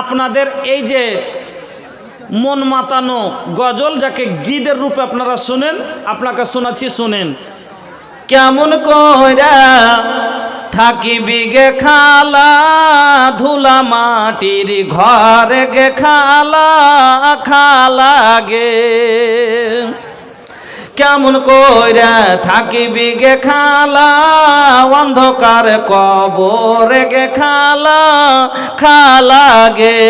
আপনাদের এই যে মন মাতানো গজল যাকে গীদের রূপে আপনারা শোনেন, আপনাকে শোনাচ্ছি, শোনেন। কেমন কইরা থাকিবি গে খালা, ধুলা মাটির ঘরে গে খালা খালা গে। কেমন কইরা থাকিবি গে খালা? অন্ধকার কবরে গে খালা খালা গে।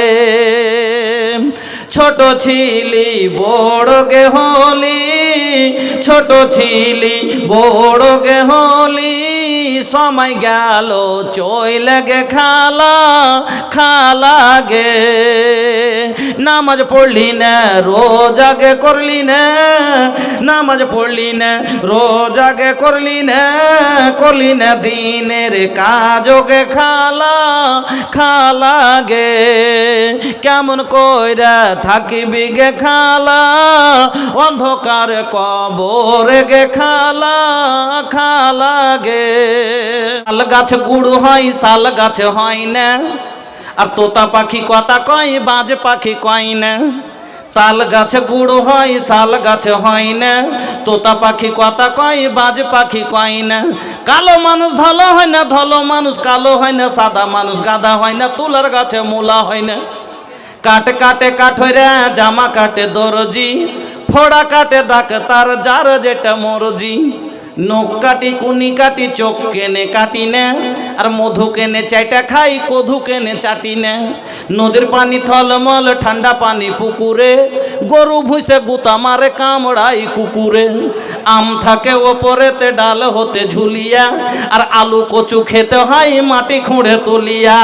ছোট ছিলি, বড় গে হলি, ছোট ছিলি, বড় গে হলি। সময় গেল, চইলে গে খালা খালা গে। নামাজ পড়লি না রোজ আগে করলি না নামাজ পড়লি না রোজ আগে করলি না করলি না দিনের কাজ গে খালা খালা গে। কেমন কইরা থাকিবি গে খালা, অন্ধকার কবর গে খালা খালা গে। শাল গাছ গুড় হয়, শাল গাছ হয় না। আর তোতা পাখি কথা কয়, বাজ পাখি কয় না। তাল গাছে গুড় হয়, শাল গাছে হয় না। তোতা পাখি কথা কয়, বাজ পাখি কয় না। কালো মানুষ ধলো হয় না, ধলো মানুষ কালো হয় না। সাদা মানুষ গাদা হয় না, তুলার গাছে মূলা হয় না। কাটে কাটে কাঠরে জামা কাটে দরজি। ফোড়া কাটে ডাক্তার যার যেটা মরজি। নখ কাটি, কুনি কাটি, চোখ কেনে কাটি না, আর মধু কেনে চাইটা খাই, কধু কেনে চাটি না। নদীর পানি থলমল, ঠান্ডা পানি পুকুরে, গরু ভুসে গুতা মারে, কামড়াই কুকুরে। আম থাকে ওপরেতে, ডাল হতে ঝুলিয়া, আর আলু কচু খেতে হয়, মাটি খুঁড়ে তুলিয়া।